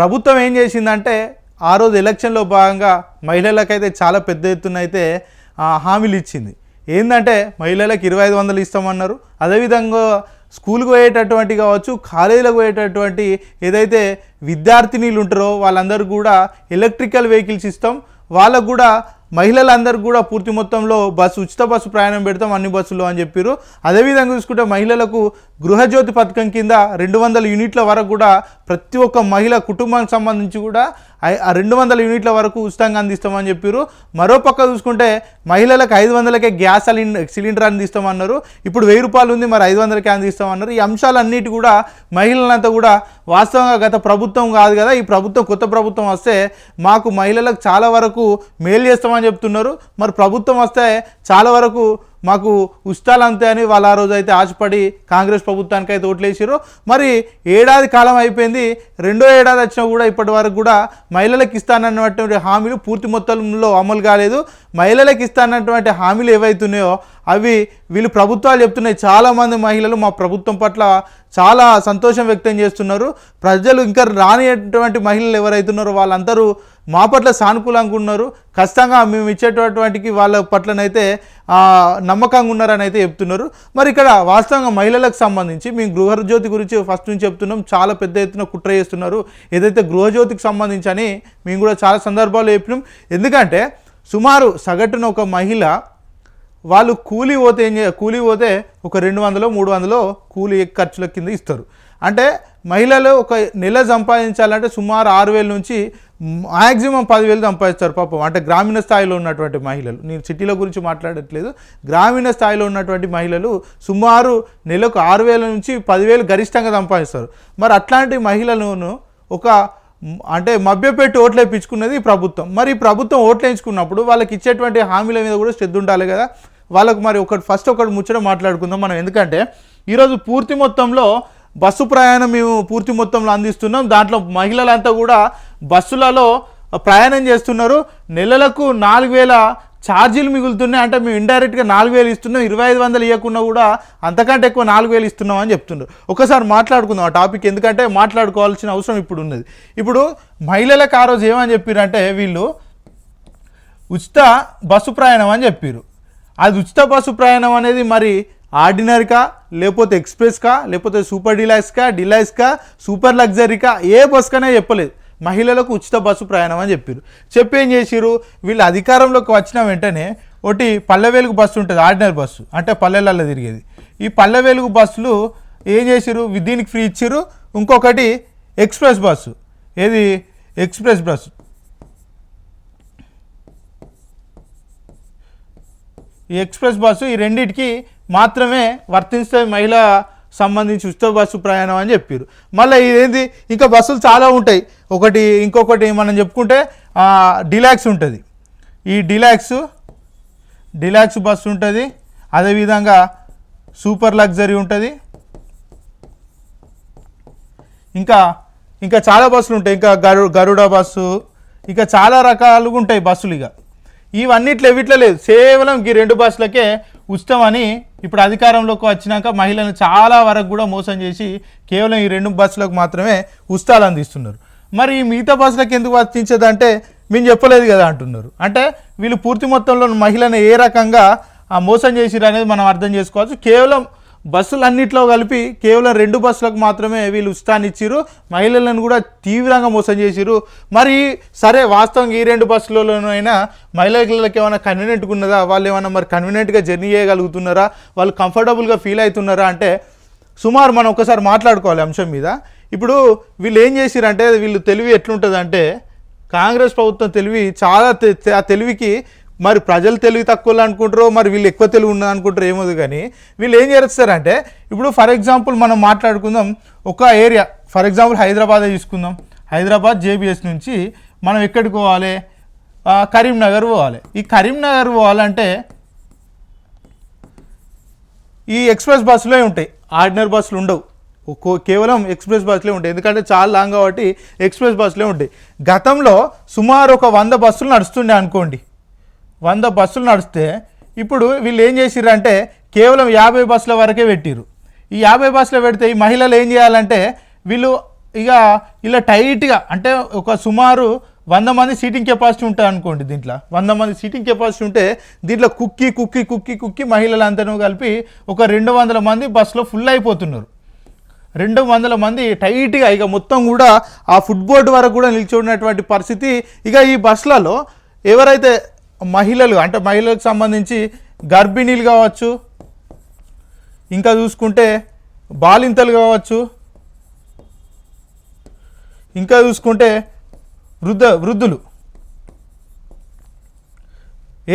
ప్రభుత్వం ఏం చేసిందంటే ఆ రోజు ఎలక్షన్లో భాగంగా మహిళలకైతే చాలా పెద్ద ఎత్తున అయితే హామీలు ఇచ్చింది. ఏంటంటే మహిళలకు ఇరవై ఐదు వందలు ఇస్తామన్నారు. అదేవిధంగా స్కూల్కి పోయేటటువంటి కావచ్చు కాలేజీలకు పోయేటటువంటి ఏదైతే విద్యార్థినీలు ఉంటారో వాళ్ళందరూ కూడా ఎలక్ట్రికల్ వెహికల్స్ ఇస్తాం. వాళ్ళకు కూడా మహిళలందరూ కూడా పూర్తి మొత్తంలో బస్సు ఉచిత బస్సు ప్రయాణం పెడతాం అన్ని బస్సులు అని చెప్పారు అదేవిధంగా చూసుకుంటే మహిళలకు గృహజ్యోతి పథకం కింద రెండు వందల యూనిట్ల వరకు కూడా ప్రతి ఒక్క మహిళ కుటుంబానికి సంబంధించి కూడా ఆ రెండు వందల యూనిట్ల వరకు ఉచితంగా అందిస్తామని చెప్పారు. మరో పక్క చూసుకుంటే మహిళలకు ఐదు వందలకే గ్యాస్ సిలిండర్ సిలిండర్ అందిస్తామన్నారు. ఇప్పుడు వెయ్యి రూపాయలు ఉంది మరి ఐదు వందలకే అందిస్తామన్నారు. ఈ అంశాలన్నిటి కూడా మహిళలంతా కూడా వాస్తవంగా గత ప్రభుత్వం కాదు కదా ఈ ప్రభుత్వం కొత్త ప్రభుత్వం వస్తే మాకు మహిళలకు చాలా వరకు మేలు చేస్తామని చెప్తున్నారు. మరి ప్రభుత్వం వస్తే చాలా వరకు మాకు ఉచితాలు అంతే అని వాళ్ళు ఆ రోజు అయితే ఆశపడి కాంగ్రెస్ ప్రభుత్వానికి అయితే ఓట్లేసారు మరి ఏడాది కాలం అయిపోయింది రెండో ఏడాది వచ్చినా కూడా ఇప్పటి వరకు కూడా మహిళలకు ఇస్తానన్నటువంటి హామీలు పూర్తి మొత్తంలో అమలు కాలేదు. మహిళలకు ఇస్తానన్నటువంటి హామీలు ఏవైతున్నాయో అవి వీళ్ళు ప్రభుత్వాలు చెప్తున్నాయి. చాలామంది మహిళలు మా ప్రభుత్వం పట్ల చాలా సంతోషం వ్యక్తం చేస్తున్నారు. ప్రజలు ఇంకా రానిటువంటి మహిళలు ఎవరైతున్నారో వాళ్ళందరూ మా పట్ల సానుకూలంగా ఉన్నారు. ఖచ్చితంగా మేము ఇచ్చేటటువంటికి వాళ్ళ పట్లనైతే నమ్మకంగా ఉన్నారని అయితే చెప్తున్నారు. మరి ఇక్కడ వాస్తవంగా మహిళలకు సంబంధించి మేము గృహజ్యోతి గురించి ఫస్ట్ నుంచి చెప్తున్నాం. చాలా పెద్ద ఎత్తున కుట్ర చేస్తున్నారు. ఏదైతే గృహజ్యోతికి సంబంధించి అని మేము కూడా చాలా సందర్భాల్లో చెప్పినాం. ఎందుకంటే సుమారు సగటున ఒక మహిళ వాళ్ళు కూలీ పోతే ఏం చేయాలి కూలీ పోతే ఒక రెండు వందలు మూడు వందలు కూలీ ఖర్చుల కింద ఇస్తారు. అంటే మహిళలు ఒక నెల సంపాదించాలంటే సుమారు ఆరు వేల నుంచి మ్యాక్సిమం పదివేలు సంపాదిస్తారు పాపం. అంటే గ్రామీణ స్థాయిలో ఉన్నటువంటి మహిళలు. నేను సిటీల గురించి మాట్లాడట్లేదు. గ్రామీణ స్థాయిలో ఉన్నటువంటి మహిళలు సుమారు నెలకు ఆరు వేల నుంచి పదివేలు గరిష్టంగా సంపాదిస్తారు. మరి అట్లాంటి మహిళలను ఒక అంటే మభ్యపెట్టి ఓట్లు వేయించుకున్నది ప్రభుత్వం. మరి ప్రభుత్వం ఓట్లు వేయించుకున్నప్పుడు వాళ్ళకి ఇచ్చేటువంటి హామీల మీద కూడా శ్రద్ధ ఉండాలి కదా. వాళ్ళకు మరి ఒకటి ఫస్ట్ ఒకటి ముచ్చట మాట్లాడుకుందాం మనం. ఎందుకంటే ఈరోజు పూర్తి మొత్తంలో బస్సు ప్రయాణం మేము పూర్తి మొత్తంలో అందిస్తున్నాం. దాంట్లో మహిళలంతా కూడా బస్సులలో ప్రయాణం చేస్తున్నారు. నెలలకు నాలుగు వేల ఛార్జీలు మిగులుతున్నాయి అంటే మేము ఇండైరెక్ట్గా నాలుగు వేలు ఇస్తున్నాం ఇరవై ఐదు వందలు ఇవ్వకుండా కూడా అంతకంటే ఎక్కువ నాలుగు వేలు ఇస్తున్నాం అని చెప్తున్నారు ఒకసారి మాట్లాడుకుందాం ఆ టాపిక్ ఎందుకంటే మాట్లాడుకోవాల్సిన అవసరం ఇప్పుడు ఉన్నది. ఇప్పుడు మహిళలకు ఆ రోజు ఏమని చెప్పారంటే వీళ్ళు ఉచిత బస్సు ప్రయాణం అని చెప్పారు అది ఉచిత బస్సు ప్రయాణం అనేది మరి ఆర్డినరీకా లేకపోతే ఎక్స్ప్రెస్కా లేకపోతే సూపర్ డిలైక్స్కా డిలైక్స్కా సూపర్ లగ్జరీకా ఏ బస్కనే చెప్పలేదు. మహిళలకు ఉచిత బస్సు ప్రయాణం అని చెప్పారు చెప్పి ఏం చేసిరు వీళ్ళు అధికారంలోకి వచ్చిన వెంటనే ఒకటి పల్లెవేలుగు బస్సు ఉంటుంది ఆర్డినరీ బస్సు. అంటే పల్లెలలో తిరిగేది. ఈ పల్లెవేలుగు బస్సులు ఏం చేసిరు దీనికి ఫ్రీ ఇచ్చిర్రు. ఇంకొకటి ఎక్స్ప్రెస్ బస్సు. ఏది? Express bus. ఈ ఎక్స్ప్రెస్ బస్సు ఈ రెండింటికి మాత్రమే వర్తిస్తే మహిళ సంబంధించి ఉచిత బస్సు ప్రయాణం అని చెప్పారు మళ్ళీ ఇదేంటి ఇంకా బస్సులు చాలా ఉంటాయి. ఒకటి ఇంకొకటి మనం చెప్పుకుంటే డిలాక్స్ ఉంటుంది. ఈ డిలాక్స్ డిలాక్స్ బస్సు ఉంటుంది. అదేవిధంగా సూపర్ లగ్జరీ ఉంటుంది. ఇంకా ఇంకా చాలా బస్సులు ఉంటాయి. ఇంకా గరు గరుడ బస్సు ఇంకా చాలా రకాలుగా ఉంటాయి బస్సులు ఇక. ఇవన్నిట్లో ఇవిట్లో లేదు. కేవలం ఈ రెండు బస్సులకే ఉచితం అని ఇప్పుడు అధికారంలోకి వచ్చినాక మహిళలను చాలా వరకు కూడా మోసం చేసి కేవలం ఈ రెండు బస్సులకు మాత్రమే ఉస్తాలు అందిస్తున్నారు. మరి ఈ మిగతా బస్సులకు ఎందుకు వర్తించదంటే మేము చెప్పలేదు కదా అంటున్నారు. అంటే వీళ్ళు పూర్తి మొత్తంలో మహిళను ఏ రకంగా ఆ మోసం చేసిరు అనేది మనం అర్థం చేసుకోవచ్చు. కేవలం బస్సులన్నిట్లో కలిపి కేవలం రెండు బస్సులకు మాత్రమే వీళ్ళు ఉచితాన్ని ఇచ్చిర్రు. మహిళలను కూడా తీవ్రంగా మోసం చేసిర్రు. మరి సరే వాస్తవంగా ఈ రెండు బస్సులలోనైనా మహిళలకు ఏమైనా కన్వీనియంట్గా ఉన్నదా? వాళ్ళు ఏమైనా మరి కన్వీనియంట్గా జర్నీ చేయగలుగుతున్నారా? వాళ్ళు కంఫర్టబుల్గా ఫీల్ అవుతున్నారా? అంటే సుమారు మనం ఒకసారి మాట్లాడుకోవాలి అంశం మీద. ఇప్పుడు వీళ్ళు ఏం చేసిరంటే వీళ్ళు తెలివి ఎట్లుంటుందంటే కాంగ్రెస్ ప్రభుత్వం తెలివి చాలా తె- ఆ తెలివికి మరి ప్రజలు తెలివి తక్కువ అనుకుంటారో మరి వీళ్ళు ఎక్కువ తెలివి ఉన్నది అనుకుంటారు ఏమో కానీ వీళ్ళు ఏం చేస్తారంటే ఇప్పుడు ఫర్ ఎగ్జాంపుల్ మనం మాట్లాడుకుందాం ఒక ఏరియా ఫర్ ఎగ్జాంపుల్ హైదరాబాదే తీసుకుందాం హైదరాబాద్ జేబీఎస్ నుంచి మనం ఎక్కడికి పోవాలి? కరీంనగర్ పోవాలి. ఈ కరీంనగర్ పోవాలంటే ఈ ఎక్స్ప్రెస్ బస్సులే ఉంటాయి. ఆర్డినరీ బస్సులు ఉండవు. ఒక్కో కేవలం ఎక్స్ప్రెస్ బస్సులే ఉంటాయి. ఎందుకంటే చాలా లాంగ్ కాబట్టి ఎక్స్ప్రెస్ బస్సులే ఉంటాయి. గతంలో సుమారు ఒక వంద బస్సులు నడుస్తుండే అనుకోండి. వంద బస్సులు నడిస్తే ఇప్పుడు వీళ్ళు ఏం చేసిర్రంటే కేవలం యాభై బస్సుల వరకే పెట్టిరు ఈ యాభై బస్సులు పెడితే ఈ మహిళలు ఏం చేయాలంటే వీళ్ళు ఇక ఇలా టైట్గా అంటే ఒక సుమారు వంద మంది సీటింగ్ కెపాసిటీ ఉంటుంది అనుకోండి దీంట్లో. వంద మంది సీటింగ్ కెపాసిటీ ఉంటే దీంట్లో కుక్కి కుక్కి కుక్కి కుక్కి మహిళలందరూ కలిపి ఒక రెండు వందల మంది బస్సులో ఫుల్ అయిపోతున్నారు. రెండు వందల మంది టైట్గా ఇక మొత్తం కూడా ఆ ఫుట్బోర్డ్ వరకు కూడా నిల్చున్నటువంటి పరిస్థితి ఇక ఈ బస్సులలో ఎవరైతే మహిళలు అంటే మహిళలకు సంబంధించి గర్భిణీలు కావచ్చు ఇంకా చూసుకుంటే బాలింతలు కావచ్చు ఇంకా చూసుకుంటే వృద్ధ వృద్ధులు.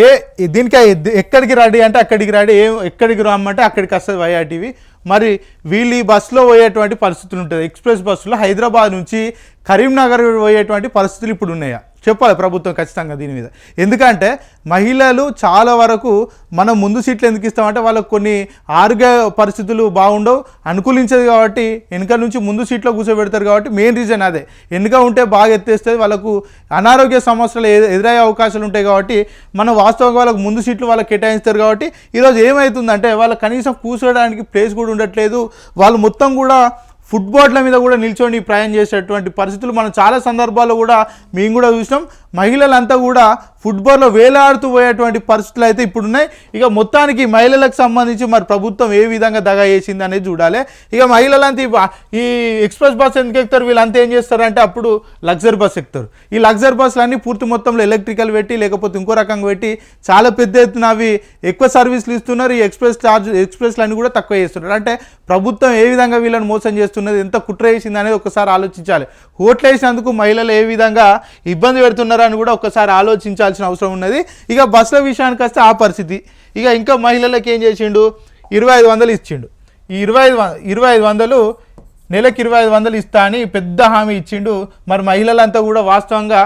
ఏ దీనికి ఎక్కడికి రెడీ అంటే అక్కడికి రాడి ఏ ఎక్కడికి రమ్మంటే అక్కడికి వస్తుంది వైఆర్టీవీ. మరి వీళ్ళు ఈ బస్సులో పోయేటువంటి పరిస్థితులు ఉంటుంది. ఎక్స్ప్రెస్ బస్సులో హైదరాబాద్ నుంచి కరీంనగర్ పోయేటువంటి పరిస్థితులు ఇప్పుడు ఉన్నాయా? చెప్పాలి ప్రభుత్వం ఖచ్చితంగా దీని మీద. ఎందుకంటే మహిళలు చాలా వరకు మనం ముందు సీట్లు ఎందుకు ఇస్తామంటే వాళ్ళకు కొన్ని ఆరోగ్య పరిస్థితులు బాగుండవు అనుకూలించదు కాబట్టి వెనుక నుంచి ముందు సీట్లో కూర్చోబెడతారు కాబట్టి మెయిన్ రీజన్ అదే. వెనుక ఉంటే బాగా ఎత్తేస్తుంది వాళ్ళకు అనారోగ్య సమస్యలు ఎదురయ్యే అవకాశాలు ఉంటాయి కాబట్టి మనం వాస్తవంగా వాళ్ళకు ముందు సీట్లు వాళ్ళకి కేటాయిస్తారు కాబట్టి ఈరోజు ఏమవుతుందంటే వాళ్ళ కనీసం కూర్చోడానికి ప్లేస్ కూడా ఉండట్లేదు వాళ్ళు మొత్తం కూడా ఫుట్బాట్ల మీద కూడా నిల్చొని ప్రయాణం చేసేటువంటి పరిస్థితులు. మనం చాలా సందర్భాల్లో కూడా మేము కూడా చూసినాం. మహిళలంతా కూడా ఫుట్బాల్లో వేలాడుతూ పోయేటువంటి పరిస్థితులు అయితే ఇప్పుడు ఉన్నాయి ఇక మొత్తానికి మహిళలకు సంబంధించి మరి ప్రభుత్వం ఏ విధంగా దగా చేసింది అనేది చూడాలి. ఇక మహిళలంతా ఈ ఈ ఎక్స్ప్రెస్ బస్ ఎందుకు ఎక్కుతారు? వీళ్ళంతా ఏం చేస్తారంటే అప్పుడు లగ్జరీ బస్ ఎక్కుతారు. ఈ లగ్జరీ బస్సులు పూర్తి మొత్తంలో ఎలక్ట్రికల్ పెట్టి లేకపోతే ఇంకో రకంగా పెట్టి చాలా పెద్ద ఎత్తున అవి ఎక్కువ సర్వీసులు ఇస్తున్నారు. ఈ ఎక్స్ప్రెస్ చార్జ్ ఎక్స్ప్రెస్లు అన్ని కూడా తక్కువ చేస్తున్నారు. అంటే ప్రభుత్వం ఏ విధంగా వీళ్ళని మోసం చేస్తున్నది? ఎంత కుట్ర చేసింది అనేది ఒకసారి ఆలోచించాలి. ఓట్లు వేసినందుకు మహిళలు ఏ విధంగా ఇబ్బంది పెడుతున్నారని కూడా ఒకసారి ఆలోచించాలి ఆలోచించాల్సిన అవసరం ఉన్నది. ఇక బస్సుల విషయానికి వస్తే ఆ పరిస్థితి. ఇక ఇంకా మహిళలకు ఏం చేసిండు? ఇరవై ఐదు వందలు ఇచ్చిండు. ఈ ఇరవై ఐదు వంద ఇరవై ఐదు వందలు నెలకు ఇరవై ఐదు వందలు ఇస్తా అని పెద్ద హామీ ఇచ్చిండు. మరి మహిళలంతా కూడా వాస్తవంగా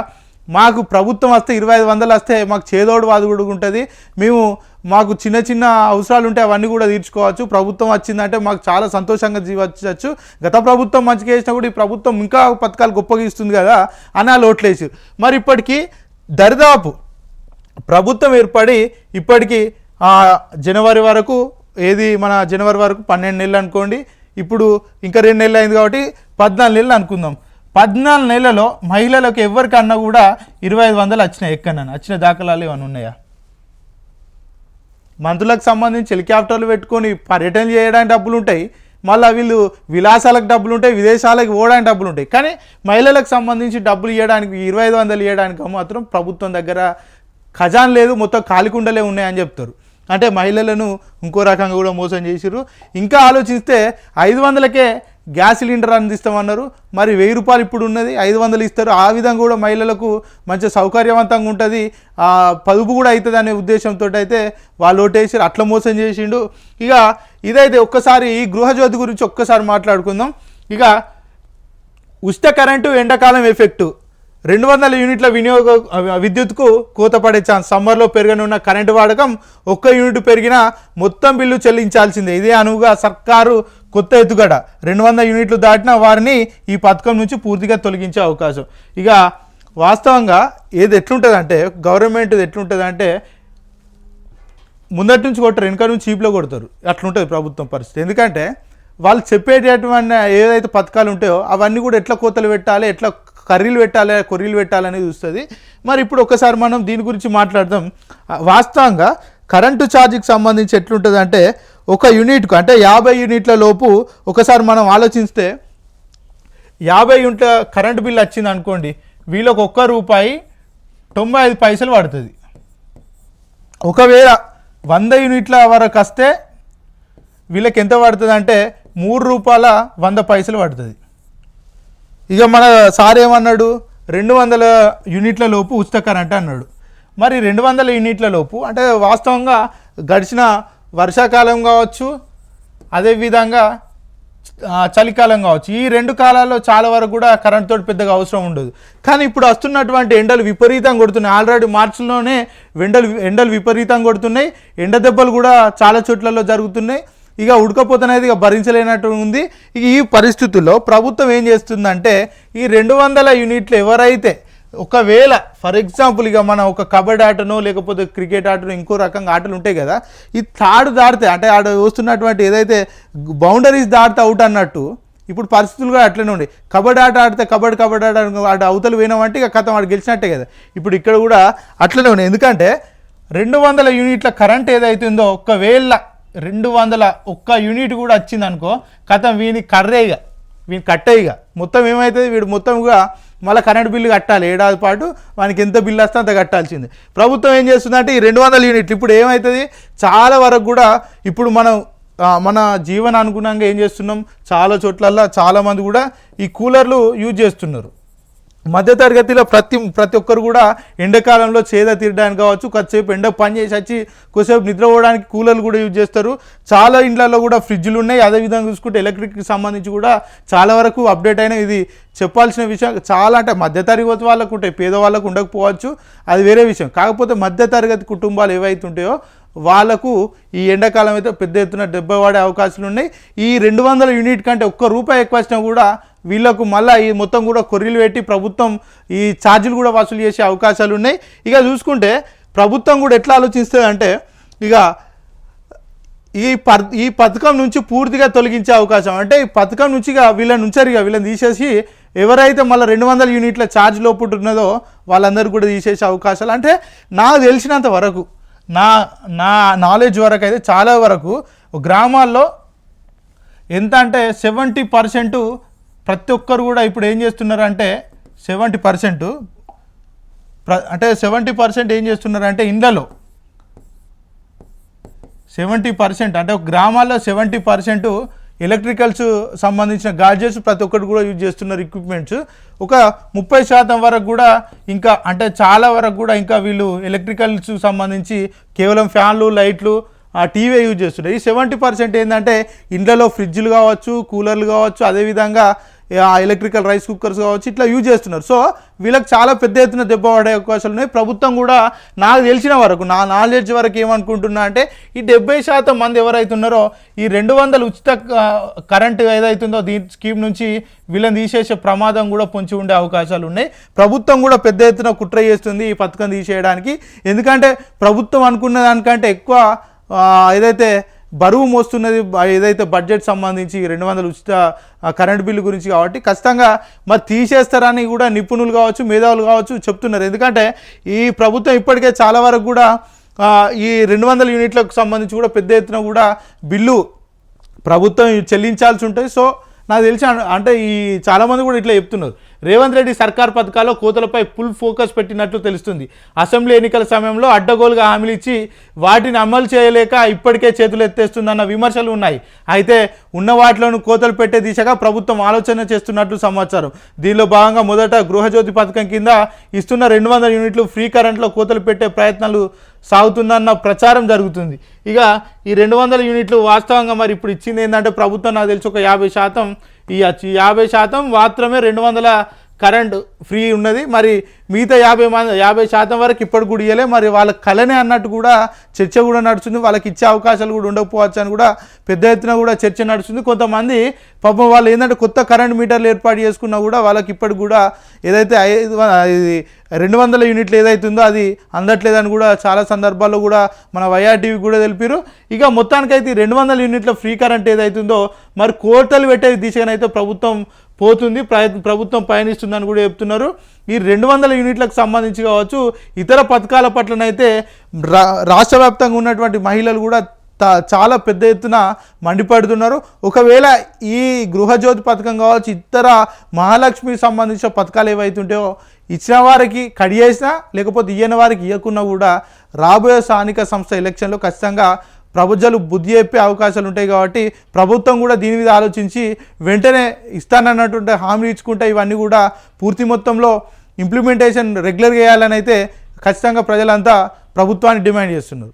మాకు ప్రభుత్వం వస్తే ఇరవై ఐదు వందలు వస్తే మాకు చేదోడు వాదు కూడా ఉంటుంది. మేము మాకు చిన్న చిన్న అవసరాలు ఉంటే అవన్నీ కూడా తీర్చుకోవచ్చు. ప్రభుత్వం వచ్చిందంటే మాకు చాలా సంతోషంగా జీవచ్చు గత ప్రభుత్వం మంచిగా చేసినా కూడా ఈ ప్రభుత్వం ఇంకా పథకాలు గొప్పగా ఇస్తుంది కదా అని ఆ ఓట్లేసారు మరి ఇప్పటికీ దరిదాపు ప్రభుత్వం ఏర్పడి ఇప్పటికీ ఆ, జనవరి వరకు ఏది మన జనవరి వరకు పన్నెండు నెలలు అనుకోండి ఇప్పుడు ఇంకా రెండు నెలలు అయింది కాబట్టి పద్నాలుగు నెలలు అనుకుందాం. పద్నాలుగు నెలలలో మహిళలకు ఎవరికన్నా కూడా ఇరవై ఐదు వందలు వచ్చినాయి ఎక్కడన్నా? వచ్చిన దాఖలాలు ఏమైనా ఉన్నాయా? మంత్రులకు సంబంధించి హెలికాప్టర్లు పెట్టుకొని పర్యటన చేయడానికి డబ్బులు ఉంటాయి. మళ్ళీ వీళ్ళు విలాసాలకు డబ్బులు ఉంటాయి విదేశాలకు పోవడానికి డబ్బులు ఉంటాయి. కానీ మహిళలకు సంబంధించి డబ్బులు ఇవ్వడానికి ఇరవై ఐదు వందలు ఇవ్వడానికి మాత్రం ప్రభుత్వం దగ్గర ఖజాన్ లేదు మొత్తం కాలికుండలే ఉన్నాయని చెప్తారు. అంటే మహిళలను ఇంకో రకంగా కూడా మోసం చేసిర్రు. ఇంకా ఆలోచిస్తే ఐదు వందలకే గ్యాస్ సిలిండర్ అందిస్తామన్నారు మరి వెయ్యి రూపాయలు ఇప్పుడు ఉన్నది ఐదు వందలు ఇస్తారు. ఆ విధంగా కూడా మహిళలకు మంచి సౌకర్యవంతంగా ఉంటుంది. ఆ పదుపు కూడా అవుతుంది అనే ఉద్దేశంతో అయితే వాళ్ళు ఓటేసారు అట్లా మోసం చేసిండు. ఇక ఇదైతే ఒక్కసారి ఈ గృహజ్యోతి గురించి ఒక్కసారి మాట్లాడుకుందాం. ఇక ఉచిత కరెంటు ఎండాకాలం ఎఫెక్టు. రెండు వందల యూనిట్ల వినియోగ విద్యుత్కు కోత పడే ఛాన్స్. సమ్మర్లో పెరగనున్న కరెంటు వాడకం ఒక్క యూనిట్ పెరిగినా మొత్తం బిల్లు చెల్లించాల్సిందే. ఇదే అనువుగా సర్కారు కొత్త ఎత్తుగడ. రెండు వందల యూనిట్లు దాటిన వారిని ఈ పథకం నుంచి పూర్తిగా తొలగించే అవకాశం. ఇక వాస్తవంగా ఏది ఎట్లుంటుందంటే గవర్నమెంట్ ఎట్లుంటుందంటే ముందటి నుంచి కొట్టరు వెనక నుంచి చీప్లో కొడతారు. అట్లుంటుంది ప్రభుత్వం పరిస్థితి. ఎందుకంటే వాళ్ళు చెప్పేటటువంటి ఏదైతే పథకాలు ఉంటాయో అవన్నీ కూడా ఎట్లా కోతలు పెట్టాలి ఎట్లా కర్రీలు పెట్టాలి కొర్రీలు పెట్టాలనేది చూస్తుంది. మరి ఇప్పుడు ఒకసారి మనం దీని గురించి మాట్లాడదాం. వాస్తవంగా కరెంటు ఛార్జీకి సంబంధించి ఎట్లుంటుంది అంటే ఒక యూనిట్కు అంటే యాభై యూనిట్ల లోపు ఒకసారి మనం ఆలోచిస్తే యాభై యూనిట్ల కరెంట్ బిల్ వచ్చింది అనుకోండి వీళ్ళకి ఒక్క రూపాయి తొంభై ఐదు పైసలు పడుతుంది. ఒకవేళ వంద యూనిట్ల వరకు వస్తే వీళ్ళకి ఎంత పడుతుంది అంటే మూడు రూపాయల వంద పైసలు పడుతుంది. ఇక మన సార్ ఏమన్నాడు? రెండు వందల యూనిట్ల లోపు ఉచిత కరెంట్ అన్నాడు. మరి రెండు వందల యూనిట్ల లోపు అంటే వాస్తవంగా గడిచిన వర్షాకాలం కావచ్చు అదేవిధంగా చలికాలం కావచ్చు. ఈ రెండు కాలాల్లో చాలా వరకు కూడా కరెంట్ తోటి పెద్దగా అవసరం ఉండదు. కానీ ఇప్పుడు వస్తున్నటువంటి ఎండలు విపరీతంగా కొడుతున్నాయి. ఆల్రెడీ మార్చిలోనే ఎండలు ఎండలు విపరీతంగా కొడుతున్నాయి. ఎండ దెబ్బలు కూడా చాలా చోట్లలో జరుగుతున్నాయి. ఇక ఉడకపోతనేది ఇక భరించలేనట్టు ఉంది. ఇక ఈ పరిస్థితుల్లో ప్రభుత్వం ఏం చేస్తుందంటే ఈ రెండు వందల యూనిట్లు ఎవరైతే ఒకవేళ ఫర్ ఎగ్జాంపుల్ ఇక మన ఒక కబడ్డీ ఆటనో లేకపోతే క్రికెట్ ఆటనో ఇంకో రకంగా ఆటలు ఉంటాయి కదా ఈ తాడు దాడితే అంటే ఆడ వస్తున్నటువంటి ఏదైతే బౌండరీస్ దాటితే అవుట్ అన్నట్టు ఇప్పుడు పరిస్థితులు కూడా అట్లనే ఉండే కబడ్డీ ఆట ఆడితే కబడ్డీ కబడ్డీ ఆట ఆడ అవతలు పోయినామంటే ఇక కథం వాడు గెలిచినట్టే కదా. ఇప్పుడు ఇక్కడ కూడా అట్లనే ఉన్నాయి. ఎందుకంటే రెండు వందల యూనిట్ల కరెంట్ ఏదైతుందో ఒక్కవేళ రెండు వందల ఒక్క యూనిట్ కూడా వచ్చిందనుకో కథం వీని కర్రేగా వీని కట్టేయిగా మొత్తం ఏమవుతుంది వీడు మొత్తంగా మళ్ళీ కరెంట్ బిల్లు కట్టాలి ఏడాది పాటు మనకి ఎంత బిల్లు వస్తే అంత కట్టాల్సింది. ప్రభుత్వం ఏం చేస్తుందంటే ఈ రెండు వందల యూనిట్లు ఇప్పుడు ఏమవుతుంది చాలా వరకు కూడా ఇప్పుడు మనం మన జీవన అనుగుణంగా ఏం చేస్తున్నాం? చాలా చోట్లల్లో చాలామంది కూడా ఈ కూలర్లు యూజ్ చేస్తున్నారు. మధ్యతరగతిలో ప్రతి ప్రతి ఒక్కరు కూడా ఎండాకాలంలో చేద తీరడానికి కావచ్చు కొద్దిసేపు ఎండ పని చేసి వచ్చి కొద్దిసేపు నిద్రపోవడానికి కూలర్లు కూడా యూజ్ చేస్తారు. చాలా ఇండ్లలో కూడా ఫ్రిడ్జ్లు ఉన్నాయి. అదేవిధంగా చూసుకుంటే ఎలక్ట్రిక్కి సంబంధించి కూడా చాలా వరకు అప్డేట్ అయిన ఇది చెప్పాల్సిన విషయం. చాలా అంటే మధ్యతరగతి వాళ్ళకు ఉంటాయి పేదవాళ్ళకు ఉండకపోవచ్చు. అది వేరే విషయం. కాకపోతే మధ్యతరగతి కుటుంబాలు ఏవైతే ఉంటాయో వాళ్ళకు ఈ ఎండాకాలం అయితే పెద్ద ఎత్తున దెబ్బ పడే అవకాశాలు ఉన్నాయి. ఈ రెండు వందల యూనిట్ కంటే ఒక్క రూపాయి ఎక్కువ వచ్చినా కూడా వీళ్ళకు మళ్ళీ ఈ మొత్తం కూడా కొర్రీలు పెట్టి ప్రభుత్వం ఈ ఛార్జీలు కూడా వసూలు చేసే అవకాశాలు ఉన్నాయి. ఇక చూసుకుంటే ప్రభుత్వం కూడా ఎట్లా ఆలోచిస్తుంది అంటే ఇక ఈ పర్ ఈ పథకం నుంచి పూర్తిగా తొలగించే అవకాశం. అంటే ఈ పథకం నుంచి ఇక వీళ్ళని ఉంచారు ఇక వీళ్ళని తీసేసి ఎవరైతే మళ్ళీ రెండు వందల యూనిట్ల ఛార్జ్ లోపల ఉన్నదో వాళ్ళందరూ కూడా తీసేసే అవకాశాలు. అంటే నాకు తెలిసినంత వరకు నా నా నాలెడ్జ్ వరకు అయితే చాలా వరకు గ్రామాల్లో ఎంత అంటే సెవెంటీ పర్సెంట్ ప్రతి ఒక్కరు కూడా ఇప్పుడు ఏం చేస్తున్నారు అంటే సెవెంటీ పర్సెంట్ అంటే సెవెంటీ పర్సెంట్ ఏం చేస్తున్నారు అంటే ఇండ్లలో. సెవెంటీ పర్సెంట్ అంటే ఒక గ్రామాల్లో సెవెంటీ పర్సెంట్ ఎలక్ట్రికల్స్ సంబంధించిన గాడ్జెట్స్ ప్రతి ఒక్కరు కూడా యూజ్ చేస్తున్నారు ఎక్విప్మెంట్స్ ఒక ముప్పై శాతం వరకు కూడా ఇంకా అంటే చాలా వరకు కూడా ఇంకా వీళ్ళు ఎలక్ట్రికల్స్ సంబంధించి కేవలం ఫ్యాన్లు లైట్లు ఆ టీవీ యూజ్ చేస్తున్నారు. ఈ సెవెంటీ పర్సెంట్ ఏంటంటే ఇండ్లలో ఫ్రిడ్జ్లు కావచ్చు కూలర్లు కావచ్చు అదేవిధంగా ఎలక్ట్రికల్ రైస్ కుక్కర్స్ కావచ్చు ఇట్లా యూజ్ చేస్తున్నారు. సో వీళ్ళకి చాలా పెద్ద ఎత్తున దెబ్బ పడే అవకాశాలు ఉన్నాయి. ప్రభుత్వం కూడా నాకు తెలిసిన వరకు నా నాలెడ్జ్ వరకు ఏమనుకుంటున్నా అంటే ఈ డెబ్బై శాతం మంది ఎవరైతే ఉన్నారో ఈ రెండు వందల ఉచిత కరెంటు ఏదైతుందో దీని స్కీమ్ నుంచి వీళ్ళని తీసేసే ప్రమాదం కూడా పొంచి ఉండే అవకాశాలు ఉన్నాయి. ప్రభుత్వం కూడా పెద్ద ఎత్తున కుట్ర చేస్తుంది ఈ పథకం తీసేయడానికి. ఎందుకంటే ప్రభుత్వం అనుకున్న దానికంటే ఎక్కువ ఏదైతే బరువు మోస్తున్నది ఏదైతే బడ్జెట్ సంబంధించి రెండు వందల ఉచిత కరెంట్ బిల్లు గురించి కాబట్టి ఖచ్చితంగా మరి తీసేస్తారని కూడా నిపుణులు కావచ్చు మేధావులు కావచ్చు చెప్తున్నారు. ఎందుకంటే ఈ ప్రభుత్వం ఇప్పటికే చాలా వరకు కూడా ఈ రెండు వందల యూనిట్లకు సంబంధించి కూడా పెద్ద ఎత్తున కూడా బిల్లు ప్రభుత్వం చెల్లించాల్సి ఉంటుంది. సో నాకు తెలిసి అంటే ఈ చాలామంది కూడా ఇట్లా చెప్తున్నారు. రేవంత్ రెడ్డి సర్కార్ పథకాల్లో కోతలపై ఫుల్ ఫోకస్ పెట్టినట్లు తెలుస్తుంది. అసెంబ్లీ ఎన్నికల సమయంలో అడ్డగోలుగా హామీలు ఇచ్చి వాటిని అమలు చేయలేక ఇప్పటికే చేతులు ఎత్తేస్తుందన్న విమర్శలు ఉన్నాయి. అయితే ఉన్న వాటిలోనూ కోతలు పెట్టే దిశగా ప్రభుత్వం ఆలోచన చేస్తున్నట్లు సమాచారం. దీనిలో భాగంగా మొదట గృహజ్యోతి పథకం కింద ఇస్తున్న రెండు వందల యూనిట్లు ఫ్రీ కరెంట్లో కోతలు పెట్టే ప్రయత్నాలు సాగుతుందన్న ప్రచారం జరుగుతుంది. ఇక ఈ రెండు వందల యూనిట్లు వాస్తవంగా మరి ఇప్పుడు ఇచ్చింది ఏంటంటే ప్రభుత్వం నాకు తెలిసి ఒక యాభై శాతం ఈ యాభై శాతం మాత్రమే రెండు వందల కరెంట్ ఫ్రీ ఉన్నది. మరి మిగతా యాభై మంది యాభై శాతం వరకు ఇప్పటికి కూడా ఇవ్వలే మరి వాళ్ళ కళనే అన్నట్టు కూడా చర్చ కూడా నడుస్తుంది. వాళ్ళకి ఇచ్చే అవకాశాలు కూడా ఉండకపోవచ్చు అని కూడా పెద్ద ఎత్తున కూడా చర్చ నడుస్తుంది. కొంతమంది పాపం వాళ్ళు ఏంటంటే కొత్త కరెంట్ మీటర్లు ఏర్పాటు చేసుకున్నా కూడా వాళ్ళకి ఇప్పటికి కూడా ఏదైతే ఐదు ఇది రెండు వందల యూనిట్లు ఏదైతుందో అది అందట్లేదని కూడా చాలా సందర్భాల్లో కూడా మన వైఆర్టీవీ కూడా తెలిపారు ఇక మొత్తానికైతే రెండు వందల యూనిట్ల ఫ్రీ కరెంట్ ఏదైతుందో మరి కోర్టలు పెట్టే దిశగానైతే ప్రభుత్వం పోతుంది ప్రభుత్వం పయనిస్తుందని కూడా చెప్తున్నారు. ఈ రెండు వందల యూనిట్లకు సంబంధించి కావచ్చు ఇతర పథకాల పట్లనైతే రా రాష్ట్ర వ్యాప్తంగా ఉన్నటువంటి మహిళలు కూడా త చాలా పెద్ద ఎత్తున మండిపడుతున్నారు. ఒకవేళ ఈ గృహజ్యోతి పథకం కావచ్చు ఇతర మహాలక్ష్మికి సంబంధించిన పథకాలు ఏవైతుంటాయో ఇచ్చిన వారికి కడియేసినా లేకపోతే ఇయ్యని వారికి ఇవ్వకున్నా కూడా రాబోయే స్థానిక సంస్థ ఎలక్షన్లో ఖచ్చితంగా ప్రభుత్వాలు బుద్ధి చెప్పే అవకాశాలు ఉంటాయి కాబట్టి ప్రభుత్వం కూడా దీని మీద ఆలోచించి వెంటనే ఇస్తానన్నటువంటి హామీ ఇచ్చుకుంటే ఇవన్నీ కూడా పూర్తి మొత్తంలో ఇంప్లిమెంటేషన్ రెగ్యులర్గా చేయాలని అయితే ఖచ్చితంగా ప్రజలంతా ప్రభుత్వాన్ని డిమాండ్ చేస్తున్నారు.